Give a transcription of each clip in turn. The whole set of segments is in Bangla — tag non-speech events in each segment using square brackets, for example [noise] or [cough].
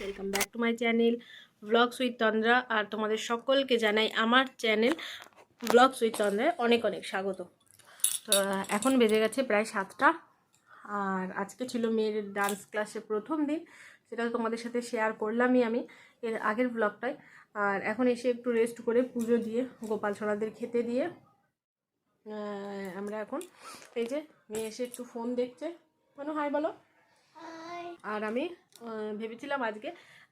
Welcome back to my channel vlogs with Tandra আর তোমাদের সকলকে জানাই আমার চ্যানেল ব্লগস উইথ তন্দ্রায় অনেক অনেক স্বাগত। তো, এখন বেজে গেছে প্রায় সাতটা, আর আজকে ছিল মেয়ের ডান্স ক্লাসের প্রথম দিন সেটা তোমাদের সাথে শেয়ার করলামই আমি এর আগের ব্লগটায় আর এখন এসে একটু রেস্ট করে পুজো দিয়ে, গোপাল সোনাদের খেতে দিয়ে আমরা এখন এই যে মেয়ে এসে একটু ফোন দেখছে। মানে হাই বলো। আর আমি ভেবেছিলাম আজকে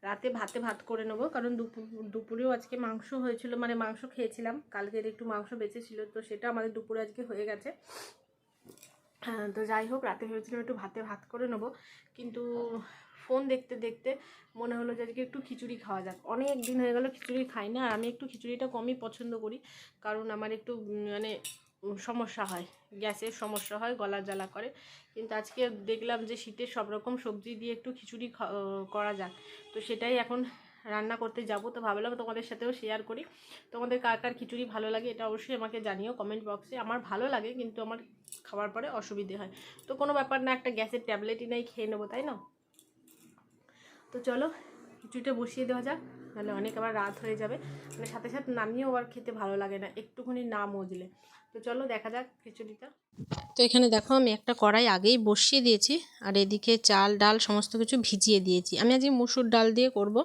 রাতে ভাতে ভাত করে নেব কারণ দুপুর দুপুরেও আজকে মাংস হয়েছিল মানে মাংস খেয়েছিলাম। কালকের একটু মাংস বেঁচেছিল তো সেটা আমাদের দুপুরে আজকে হয়ে গেছে। তো যাই হোক রাতে ভেবেছিলাম একটু ভাতে ভাত করে নেব কিন্তু ফোন দেখতে দেখতে মনে হলো যে আজকে একটু খিচুড়ি খাওয়া যাক। অনেক দিন হয়ে গেল খিচুড়ি খাই না আর আমি একটু খিচুড়িটা কমই পছন্দ করি কারণ আমার একটু মানে সমস্যা হয়। গ্যাসের সমস্যা হয়, গলা জ্বালা করে। কিন্তু আজকে দেখলাম যে শীতের সব রকম সবজি দিয়ে একটু খিচুড়ি করা যাক। তো সেটাই এখন রান্না করতে যাব। তো ভাবলাম তোমাদের সাথেও শেয়ার করি। তোমাদের কার কার খিচুড়ি ভালো লাগে এটা অবশ্যই আমাকে জানিও কমেন্ট বক্সে আমার ভালো লাগে, কিন্তু আমার খাওয়ার পরে অসুবিধে হয়। তো কোনো ব্যাপার না, একটা গ্যাসের ট্যাবলেটই নাই খেয়ে নেব, তাই না? তো চলো, খিচুড়িটা বসিয়ে দেওয়া যাক। নাহলে অনেক আবার রাত হয়ে যাবে। মানে সাথে সাথে নামিয়েও আবার খেতে ভালো লাগে না, একটুখানি না মজলে। তো চলো দেখা যাক খিচুড়িটা। তো এখানে দেখো আমি একটা কড়াই আগেই বসিয়ে দিয়েছি, আর এদিকে চাল, ডাল সমস্ত কিছু ভিজিয়ে দিয়েছি। আমি আজকে মুসুর ডাল দিয়ে করব,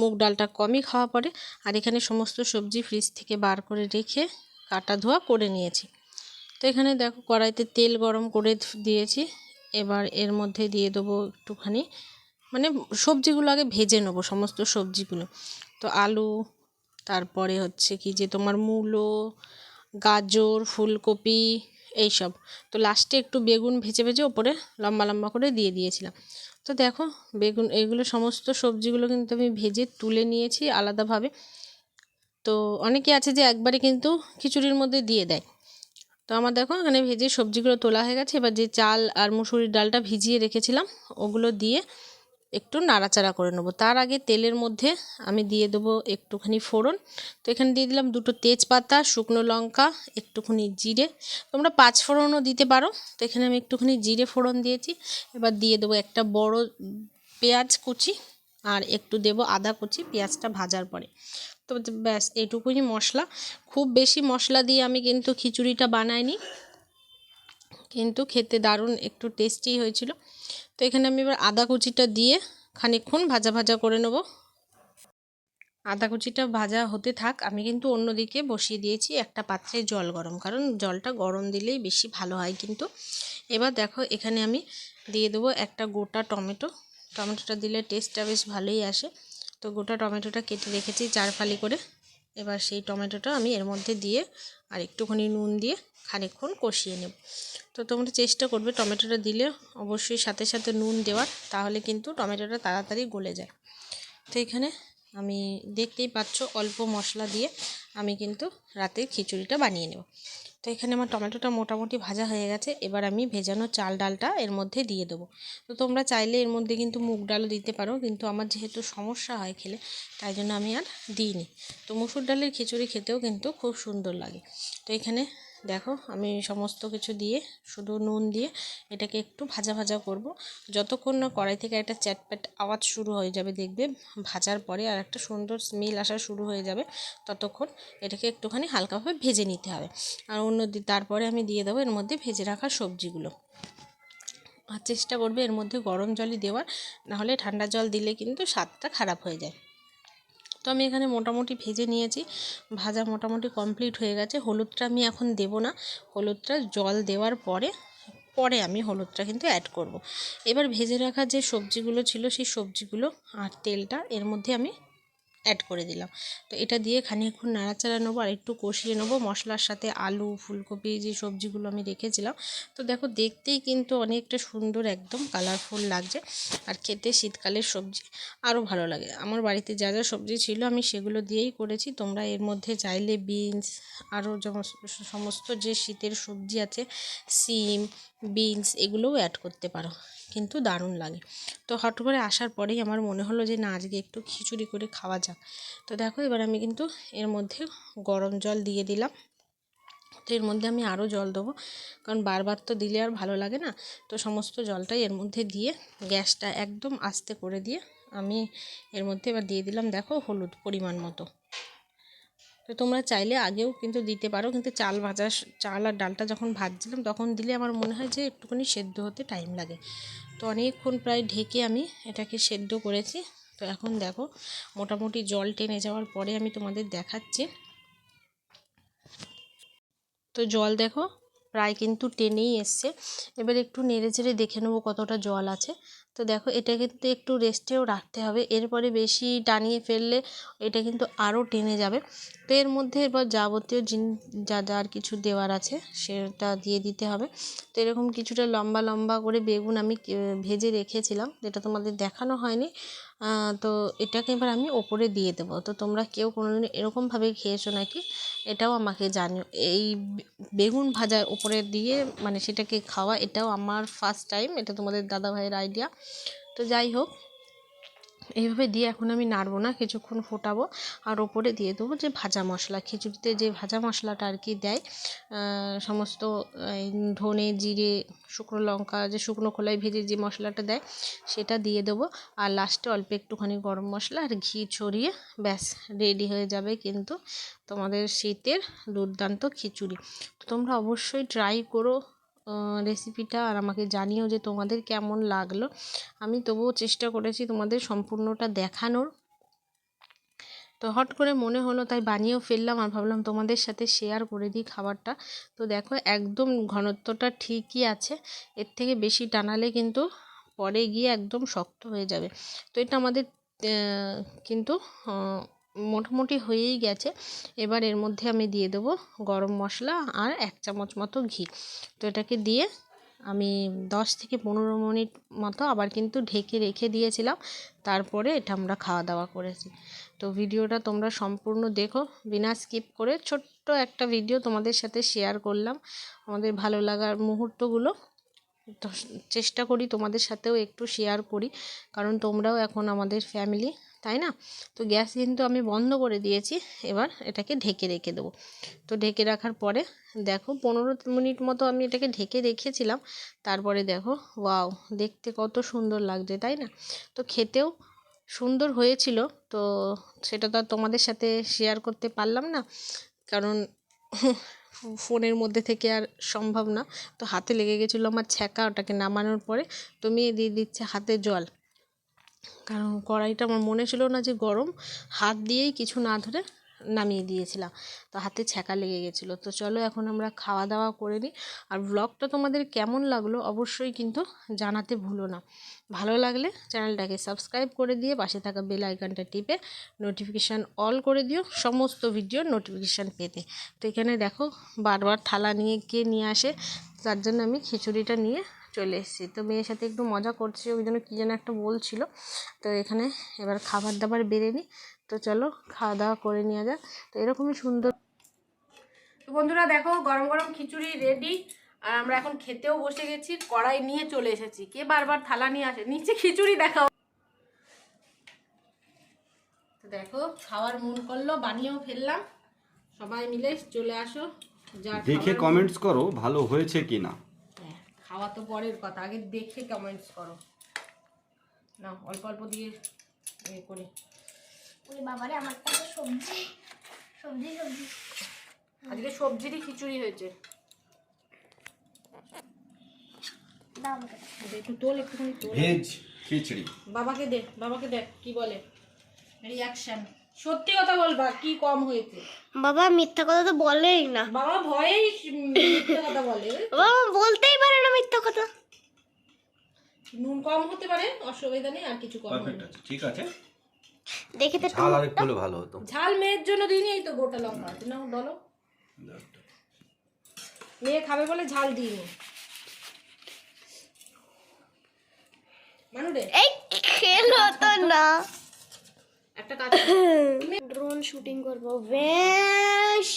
মুগ ডালটা কমই খাওয়া পড়ে আর এখানে সমস্ত সবজি ফ্রিজ থেকে বার করে রেখে কাটা ধোয়া করে নিয়েছি। তো এখানে দেখো কড়াইতে তেল গরম করে দিয়েছি। এবার এর মধ্যে দিয়ে দেবো একটুখানি মানে সবজিগুলো আগে ভেজে নেব, সমস্ত সবজিগুলো। তো আলু, তারপরে হচ্ছে কি যে তোমার মূলো, গাজর, ফুলকপি, এইসব। তো লাস্টে একটু বেগুন ভেজে ভেজে ওপরে লম্বা লম্বা করে দিয়ে দিয়েছিলাম। তো দেখো, বেগুন, এগুলো সমস্ত সবজিগুলো কিন্তু আমি ভেজে তুলে নিয়েছি আলাদাভাবে। তো অনেকে আছে যে একবারে কিন্তু খিচুড়ির মধ্যে দিয়ে দেয়। তো আমার দেখো, এখানে ভেজে সবজিগুলো তোলা হয়ে গেছে। এবার যে চাল আর মুসুরির ডালটা ভিজিয়ে রেখেছিলাম, ওগুলো দিয়ে একটু নাড়াচাড়া করে নেব। তার আগে তেলের মধ্যে আমি দিয়ে দেবো একটুখানি ফোড়ন। তো এখানে দিয়ে দিলাম দুটো তেজপাতা, শুকনো লঙ্কা, একটুখানি জিরে। তোমরা পাঁচ ফোড়নও দিতে পারো। তো এখানে আমি একটুখানি জিরে ফোড়ন দিয়েছি। এবার দিয়ে দেবো একটা বড় পেঁয়াজ কুচি আর একটু দেবো আদা কুচি, পেঁয়াজটা ভাজার পরে। তো ব্যাস এইটুকুনি মশলা। খুব বেশি মশলা দিয়ে আমি কিন্তু খিচুড়িটা বানাইনি। কিন্তু খেতে দারুণ, একটু টেস্টি হয়েছিল। তো এখানে আমি এবার আদা কুচিটা দিয়ে খানিকক্ষণ ভাজা ভাজা করে নেব। আদা কুচিটা ভাজা হতে থাক, আমি কিন্তু অন্যদিকে বসিয়ে দিয়েছি একটা পাত্রে জল গরম, কারণ জলটা গরম দিলেই বেশি ভালো হয় কিন্তু। এবার দেখো, এখানে আমি দিয়ে দেবো একটা গোটা টমেটো। টমেটোটা দিলে টেস্টটা বেশ ভালোই আসে। তো গোটা টমেটোটা কেটে রেখেছি চার ফালি করে। এবার সেই টমেটোটা আমি এর মধ্যে দিয়ে আর একটুখানি নুন দিয়ে খানিকক্ষণ কষিয়ে নেব। তো তোমরা চেষ্টা করবে টমেটোটা দিলে অবশ্যই সাথে সাথে নুন দেওয়ার, তাহলে কিন্তু টমেটোটা তাড়াতাড়ি গলে যায়। তো এখানে আমি দেখতেই পাচ্ছ অল্প মশলা দিয়ে আমি কিন্তু রাতের খিচুড়িটা বানিয়ে নেব। তো এখানে আমার টমেটোটা মোটামুটি ভাজা হয়ে গেছে। এবার আমি ভেজানো চাল ডালটা এর মধ্যে দিয়ে দেবো। তো তোমরা চাইলে এর মধ্যে কিন্তু মুগ ডালও দিতে পারো, কিন্তু আমার যেহেতু সমস্যা হয় খেলে, তাই জন্য আমি আর দিইনি। তো মুসুর ডালের খিচুড়ি খেতেও কিন্তু খুব সুন্দর লাগে। তো এখানে দেখো আমি সমস্ত কিছু দিয়ে, শুধু নুন দিয়ে এটাকে একটু ভাজা ভাজা করব। যতক্ষণ না কড়াই থেকে একটা চ্যাটপ্যাট আওয়াজ শুরু হয়ে যাবে দেখবে, ভাজার পরে আর একটা সুন্দর স্মেল আসা শুরু হয়ে যাবে, ততক্ষণ এটাকে একটুখানি হালকাভাবে ভেজে নিতে হবে। আর অন্য তারপরে আমি দিয়ে দেবো এর মধ্যে ভেজে রাখা সবজিগুলো। আর চেষ্টা করবে এর মধ্যে গরম জলই দেওয়ার, নাহলে ঠান্ডা জল দিলে কিন্তু স্বাদটা খারাপ হয়ে যায়। তো আমি এখানে মোটামুটি ভেজে নিয়েছি। ভাজা মোটামুটি কমপ্লিট হয়ে গেছে। হলুদটা আমি এখন দেব না। হলুদটা জল দেওয়ার পরে পরে আমি হলুদটা কিন্তু অ্যাড করব। এবার ভেজে রাখা যে সবজিগুলো ছিল, সেই সবজিগুলো আর তেলটা এর মধ্যে আমি অ্যাড করে দিলাম। তো এটা দিয়ে খানিকক্ষণ নাড়াচাড়া নেব আর একটু কষিয়ে নেব। মশলার সাথে আলু, ফুলকপি, যে সবজিগুলো আমি রেখেছিলাম। তো দেখো দেখতেই কিন্তু অনেকটা সুন্দর একদম কালারফুল লাগছে। আর খেতে শীতকালের সবজি আরও ভালো লাগে। আমার বাড়িতে যা যা সবজি ছিল আমি সেগুলো দিয়েই করেছি। তোমরা এর মধ্যে চাইলে বিনস আরও যেমন সমস্ত যে শীতের সবজি আছে, সিম বিনস এগুলোও অ্যাড করতে পারো। কিন্তু দারুণ লাগে। তো হট করে আসার পরেই আমার মনে হলো যে, না, আজকে একটু খিচুড়ি করে খাওয়া যাক। তো দেখো, এবার আমি কিন্তু এর মধ্যে গরম জল দিয়ে দিলাম। তো এর মধ্যে আমি আরও জল দেবো। কারণ বারবার তো দিলে আর ভালো লাগে না। তো সমস্ত জলটাই এর মধ্যে দিয়ে গ্যাসটা একদম আস্তে করে দিয়ে আমি এর মধ্যে এবার দিয়ে দিলাম, দেখো, হলুদ পরিমাণ মতো। তো তোমরা চাইলে আগেও কিন্তু দিতে পারো। কিন্তু চাল ভাজা চাল আর ডালটা যখন ভাজছিলাম, তখন দিলে আমার মনে হয় যে একটুখানি সেদ্ধ হতে টাইম লাগে। তো অনেকক্ষণ প্রায় ঢেকে আমি এটাকে সেদ্ধ করেছি। তো এখন দেখো, মোটামুটি জল টেনে যাওয়ার পরে আমি তোমাদের দেখাচ্ছি। তো জল দেখো, প্রায় কিন্তু টেনেই এসছে। এবার একটু নেড়ে চেড়ে দেখে নেব কতটা জল আছে। তো দেখো এটা কিন্তু একটু রেস্টেও রাখতে হবে। এরপরে বেশি টানিয়ে ফেললে এটা কিন্তু আরও টেনে যাবে। তো এর মধ্যে এবার যাবতীয় জিন, যা যা আর কিছু দেওয়ার আছে সেটা দিয়ে দিতে হবে। তো এরকম কিছুটা লম্বা লম্বা করে বেগুন আমি ভেজে রেখেছিলাম, যেটা তোমাদের দেখানো হয়নি। তো এটাকে এবার আমি ওপরে দিয়ে দেবো। তো তোমরা কেউ কোনোদিন এরকমভাবে খেয়েছো নাকি? এটাও আমাকে জানিও, এই বেগুন ভাজার উপরে দিয়ে মানে সেটাকে খাওয়া, এটাও আমার ফার্স্ট টাইম এটা তোমাদের দাদাভাইয়ের আইডিয়া তো যাই হোক এইভাবে দিয়ে এখন আমি নাড়বো না, কিছুক্ষণ ফোটাবো আর ওপরে দিয়ে দেবো যে ভাজা মশলা। খিচুড়িতে যে ভাজা মশলাটা আর কি দেয় সমস্ত ধনে, জিরে, শুকনো লঙ্কা, যে শুকনো খোলায় ভেজে যে মশলাটা দেয়, সেটা দিয়ে দেবো। আর লাস্টে অল্প একটুখানি গরম মশলা আর ঘি ছড়িয়ে ব্যাস রেডি হয়ে যাবে কিন্তু তোমাদের শীতের দুর্দান্ত খিচুড়ি। তো তোমরা অবশ্যই ট্রাই করো রেসিপিটা আর আমাকে জানিও যে তোমাদের কেমন লাগল। আমি তবুও চেষ্টা করেছি তোমাদের সম্পূর্ণটা দেখানোর। তো হট করে মনে হলো, তাই বানিয়েও ফেললাম আর ভাবলাম তোমাদের সাথে শেয়ার করে দিই খাবারটা। তো দেখো, একদম ঘনত্বটা ঠিকই আছে। এর থেকে বেশি টানালে কিন্তু পরে গিয়ে একদম শক্ত হয়ে যাবে। তো এটা আমাদের কিন্তু মোটামুটি হয়েই গেছে। এবার এর মধ্যে আমি দিয়ে দেবো গরম মশলা আর এক চামচ মতো ঘি। তো এটাকে দিয়ে আমি দশ থেকে পনেরো মিনিট মতো আবার কিন্তু ঢেকে রেখে দিয়েছিলাম। তারপরে এটা আমরা খাওয়া দাওয়া করেছি। তো ভিডিওটা তোমরা সম্পূর্ণ দেখো। বিনা স্কিপ করে ছোট্ট একটা ভিডিও তোমাদের সাথে শেয়ার করলাম। আমাদের ভালো লাগার মুহূর্তগুলো চেষ্টা করি তোমাদের সাথেও একটু শেয়ার করি। কারণ তোমরাও এখন আমাদের ফ্যামিলি তাই না? তো গ্যাস কিন্তু আমি বন্ধ করে দিয়েছি। এবার এটাকে ঢেকে রেখে দেবো। তো ঢেকে রাখার পরে দেখো পনেরো মিনিট মতো আমি এটাকে ঢেকে রেখেছিলাম। তারপরে দেখো, ওয়াও, দেখতে কত সুন্দর লাগছে, তাই না? তো খেতেও সুন্দর হয়েছিল। তো সেটা তো আর তোমাদের সাথে শেয়ার করতে পারলাম না। কারণ ফোনের মধ্যে থেকে আর সম্ভব না। তো হাতে লেগে গেছিল আমার ছ্যাঁকা, ওটাকে নামানোর পরে। তুমি দিয়ে দিচ্ছে হাতে জল। কারণ কড়াইটা আমার মনে ছিল না যে গরম, হাত দিয়েই কিছু না ধরে নামিয়ে দিয়েছিলাম। তো হাতে ছ্যাঁকা লেগে গেছিল। তো চলো এখন আমরা খাওয়া দাওয়া করে নিই। আর ব্লগটা তোমাদের কেমন লাগল অবশ্যই কিন্তু জানাতে ভুলো না। ভালো লাগলে চ্যানেলটাকে সাবস্ক্রাইব করে দিয়ে পাশে থাকা বেল আইকনটা টিপে নোটিফিকেশান অল করে দিও সমস্ত ভিডিওর নোটিফিকেশান পেতে। তো এখানে দেখো বারবার থালা নিয়ে কে নিয়ে আসে, তার জন্য আমি খিচুড়িটা নিয়ে চলে এসেছি। তো মেয়ের সাথে একটু মজা করছি ওই জন্য কী যেন একটা বলছিল। তো এখানে এবার খাবার দাবার বেড়ে নিই। তো চলো খাওয়া দাওয়া করে নেওয়া যাক। তো এরকমই সুন্দর তো বন্ধুরা দেখো গরম গরম খিচুড়ি রেডি আর আমরা এখন খেতেও বসে গেছি কড়াই নিয়ে চলে এসেছি। কে বারবার থালা নিয়ে আসে? নিচে খিচুড়ি দেখাও। তো দেখো খাওয়ার মন করল বানিয়েও ফেললাম। সবাই মিলে চলে আসো দেখে কমেন্টস করো ভালো হয়েছে কি না হ্যাঁ, খাওয়া তো পরের কথা। আগে দেখে কমেন্টস করো। না অল্প অল্প দিয়ে ইয়ে করি। ওই বাবারে আমার কাছে সবজি। সবজি সবজি। আজকে সবজিরই খিচুড়ি হয়েছে। একটু তোল একটুখানি তোল। ভেজ খিচড়ি। বাবাকে দে বাবাকে দেখ কি বলে? রিয়াকশন সত্যি কথা বলবা কি কম হয়েছে? বাবা মিথ্যা কথা তো বলেই না। বাবা ভয়েই উম, মিথ্যে কথা বলে বাবা বলতেই পারে না মিথ্যা কথা। নুন কম হতে পারে অসুবিধা নেই আর কিছু কম না। ঠিক আছে। দেখে তো ঝাল আর একটু হলে ভালো হতো। ঝাল মেয়ের জন্য দিইনি এই তো গোটা লঙ্কা আছে। না বলো। মেয়ে খাবে বলে ঝাল দিইনি। মানু রে এই খেলো তো না। একটা ড্রোন শুটিং [coughs] বেশ!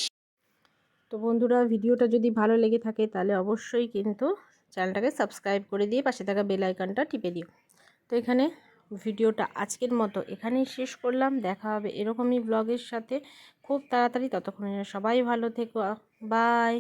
তো বন্ধুরা, ভিডিওটা যদি ভালো লেগে থাকে, তাহলে অবশ্যই কিন্তু চ্যানেলটাকে সাবস্ক্রাইব করে দিয়ে পাশে থাকা বেল টিপে দিও। তো এখানে ভিডিওটা আজকের মতো এখানেই শেষ করলাম। দেখা হবে এরকমই ব্লগের সাথে। খুব তাড়াতাড়ি, ততক্ষণে সবাই ভালো থেকো। বাই